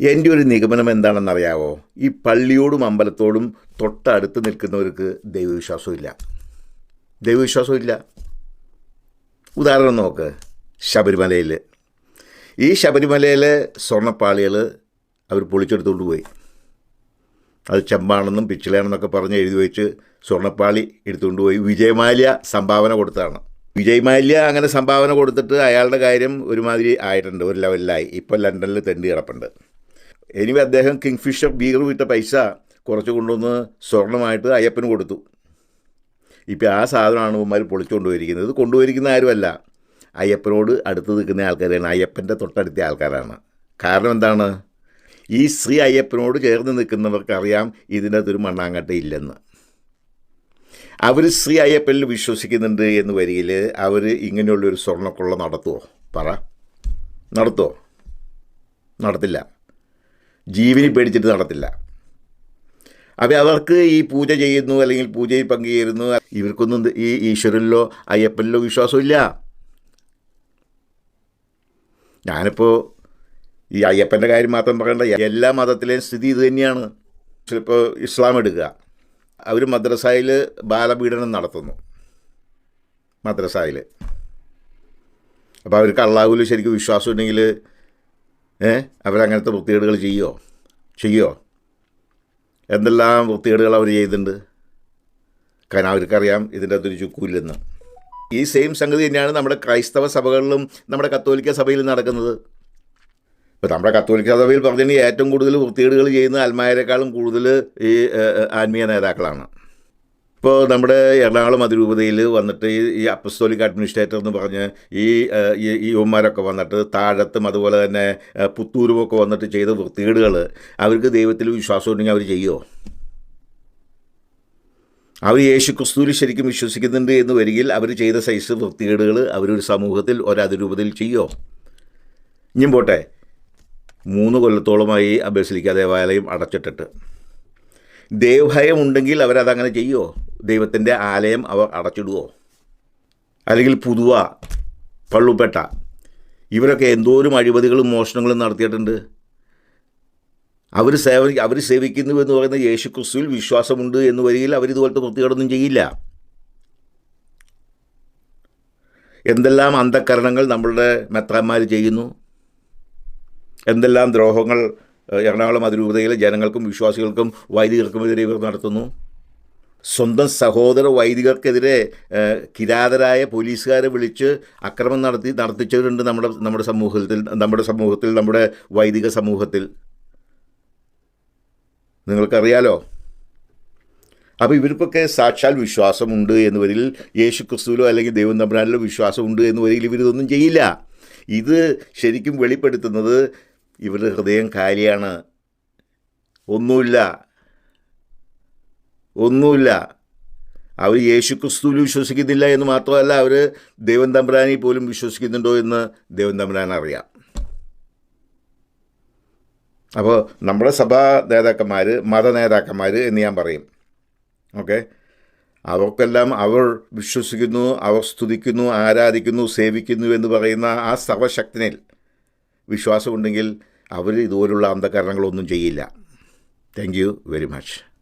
എന്റെ ഒരു നിഗമനം എന്താണെന്നറിയാവോ? ഈ പള്ളിയോടും അമ്പലത്തോടും തൊട്ടടുത്ത് നിൽക്കുന്നവർക്ക് ദൈവവിശ്വാസമില്ല ദൈവവിശ്വാസമില്ല ഉദാഹരണം നോക്ക്. ശബരിമലയിൽ. ഈ ശബരിമലയിലെ സ്വർണപ്പാളികൾ അവർ പൊളിച്ചെടുത്തുകൊണ്ട് പോയി. അത് ചെമ്പാണെന്നും പിച്ചിലാണെന്നൊക്കെ പറഞ്ഞ് എഴുതി വെച്ച് സ്വർണപ്പാളി എടുത്തുകൊണ്ട് പോയി. വിജയമാല്യ സംഭാവന കൊടുത്തതാണ് വിജയമാല്യ അങ്ങനെ സംഭാവന കൊടുത്തിട്ട് അയാളുടെ കാര്യം ഒരുമാതിരി ആയിട്ടുണ്ട്. ഒരു ലെവലിലായി ഇപ്പോൾ ലണ്ടനിൽ തെണ്ടി കിടപ്പുണ്ട്. എനിവേ അദ്ദേഹം കിങ് ഫിഷർ ബീഗർ വിട്ട പൈസ കുറച്ച് കൊണ്ടുവന്ന് സ്വർണമായിട്ട് അയ്യപ്പന് കൊടുത്തു. ഇപ്പോൾ ആ സാധനമാണ് ഉമ്മാർ പൊളിച്ചുകൊണ്ടുപോയിരിക്കുന്നത് കൊണ്ടുപോയിരിക്കുന്ന ആരുമല്ല. അയ്യപ്പനോട് അടുത്ത് നിൽക്കുന്ന ആൾക്കാരാണ്. അയ്യപ്പന്റെ തൊട്ടടുത്ത ആൾക്കാരാണ്. കാരണം എന്താണ്? ഈ ശ്രീ അയ്യപ്പനോട് ചേർന്ന് നിൽക്കുന്നവർക്കറിയാം ഇതിന്റെ അകത്തൊരു മണ്ണാങ്കട്ട ഇല്ലെന്ന്. അവർ ശ്രീ അയ്യപ്പനിൽ വിശ്വസിക്കുന്നുണ്ട് എന്ന് വരികിൽ അവർ ഇങ്ങനെയുള്ളൊരു സ്വർണക്കൊള്ള നടത്തുമോ പറ. നടത്തുമോ നടത്തില്ല. ജീവനി പേടിച്ചിട്ട് നടത്തില്ല. അപ്പോൾ അവർക്ക് ഈ പൂജ ചെയ്യുന്നു അല്ലെങ്കിൽ പൂജയിൽ പങ്കുചേരുന്നു ഇവർക്കൊന്നും ഈ ഈശ്വരനിലോ അയ്യപ്പനിലോ വിശ്വാസമില്ല ഞാനിപ്പോൾ ഈ അയ്യപ്പന്റെ കാര്യം മാത്രം പറയണ്ട എല്ലാ മതത്തിലെയും സ്ഥിതി ഇത് തന്നെയാണ്. ചിലപ്പോൾ ഇസ്ലാം എടുക്കുക. അവർ മദ്രസയിൽ ബാലപീഡനം നടത്തുന്നു. മദ്രസയിൽ അപ്പോൾ അവർക്ക് അള്ളാഹുവിൽ ശരിക്കും വിശ്വാസം ഉണ്ടെങ്കിൽ ഏ? അവരങ്ങനത്തെ വൃത്തികേടുകൾ ചെയ്യുമോ ചെയ്യുമോ എന്തെല്ലാം വൃത്തികേടുകൾ അവർ ചെയ്തിട്ടുണ്ട്? കാരണം അവർക്കറിയാം ഇതിന്റെ അകത്തൊരു ചുക്കൂല്ലെന്ന്. ഈ സെയിം സംഗതി തന്നെയാണ് നമ്മുടെ ക്രൈസ്തവ സഭകളിലും നമ്മുടെ കത്തോലിക്ക സഭയിലും നടക്കുന്നത്. ഇപ്പോൾ നമ്മുടെ കത്തോലിക്ക സഭയിൽ പറഞ്ഞിട്ടുണ്ടെങ്കിൽ ഏറ്റവും കൂടുതൽ വൃത്തികേടുകൾ ചെയ്യുന്ന അൽമായരെക്കാളും കൂടുതൽ ഈ ആത്മീയ നേതാക്കളാണ്. ഇപ്പോൾ നമ്മുടെ എറണാകുളം അതിരൂപതയിൽ വന്നിട്ട് ഈ അപ്പസ്തോലിക് അഡ്മിനിസ്ട്രേറ്റർ എന്ന് പറഞ്ഞ് ഈ ഈ യുവന്മാരൊക്കെ വന്നിട്ട് താഴത്തും അതുപോലെ തന്നെ പുത്തൂരുമൊക്കെ വന്നിട്ട് ചെയ്ത വൃത്തികേടുകൾ അവർക്ക് ദൈവത്തിൽ വിശ്വാസം ഉണ്ടെങ്കിൽ അവർ ചെയ്യുമോ അവർ യേശു ക്രിസ്തുവിൽ ശരിക്കും വിശ്വസിക്കുന്നുണ്ട് എന്ന് വരികിൽ അവർ ചെയ്ത സൈസ് വൃത്തികേടുകൾ അവരൊരു സമൂഹത്തിൽ ഒരതിരൂപതയിൽ ചെയ്യുമോ ഇനിയും പോട്ടെ. മൂന്ന് കൊല്ലത്തോളമായി അഭ്യസിക്കാതെ ദേവാലയം അടച്ചിട്ടിട്ട്. ദേവഭയം ഉണ്ടെങ്കിൽ അവരതങ്ങനെ ചെയ്യുമോ ദൈവത്തിന്റെ ആലയം അവർ അടച്ചിടുമോ അല്ലെങ്കിൽ പുതുവ പള്ളുപ്പേട്ട ഇവരൊക്കെ എന്തോരം അഴിമതികളും മോഷണങ്ങളും നടത്തിയിട്ടുണ്ട്. അവർ സേവ അവർ സേവിക്കുന്നു എന്ന് പറയുന്ന യേശു ക്രിസ്തുവിൽ വിശ്വാസമുണ്ട് എന്ന് വരികയിൽ അവരിതുപോലത്തെ വൃത്തികേടൊന്നും ചെയ്യില്ല. എന്തെല്ലാം അന്ധക്കരണങ്ങൾ നമ്മളുടെ മെത്രാന്മാർ ചെയ്യുന്നു? എന്തെല്ലാം ദ്രോഹങ്ങൾ എറണാകുളം അതിരൂപതയിലെ ജനങ്ങൾക്കും വിശ്വാസികൾക്കും വൈദികർക്കുമെതിരെ ഇവർ നടത്തുന്നു. സ്വന്തം സഹോദര വൈദികർക്കെതിരെ കിരാതരായ പോലീസുകാരെ വിളിച്ച് അക്രമം നടത്തി നടത്തിച്ചവരുണ്ട് നമ്മുടെ നമ്മുടെ സമൂഹത്തിൽ നമ്മുടെ സമൂഹത്തിൽ നമ്മുടെ വൈദിക സമൂഹത്തിൽ. നിങ്ങൾക്കറിയാലോ? അപ്പോൾ ഇവർക്കൊക്കെ സാക്ഷാൽ വിശ്വാസമുണ്ട് എന്നുവരിൽ യേശു ക്രിസ്തുവിലോ അല്ലെങ്കിൽ ദൈവം തമ്പുരാനിലോ വിശ്വാസമുണ്ട് എന്നുവരിൽ ഇവരിതൊന്നും ചെയ്യില്ല. ഇത് ശരിക്കും വെളിപ്പെടുത്തുന്നത് ഇവരുടെ ഹൃദയം കാലിയാണ്. ഒന്നുമില്ല. ഒന്നുമില്ല. അവർ യേശു ക്രിസ്തുവിൽ വിശ്വസിക്കുന്നില്ല എന്ന് മാത്രമല്ല അവർ ദേവൻ തമ്പുരാനെ പോലും വിശ്വസിക്കുന്നുണ്ടോ എന്ന് ദേവൻ തമ്പുരാൻ അറിയാം. അപ്പോൾ നമ്മുടെ സഭാ നേതാക്കന്മാർ മത നേതാക്കന്മാർ എന്ന് ഞാൻ പറയും. ഓക്കെ? അവർക്കെല്ലാം അവർ വിശ്വസിക്കുന്നു അവർ സ്തുതിക്കുന്നു ആരാധിക്കുന്നു സേവിക്കുന്നു എന്ന് പറയുന്ന ആ സർവശക്തനിൽ വിശ്വാസമുണ്ടെങ്കിൽ അവർ ഇതുപോലുള്ള അന്ധകരണങ്ങളൊന്നും ചെയ്യില്ല. Thank you very much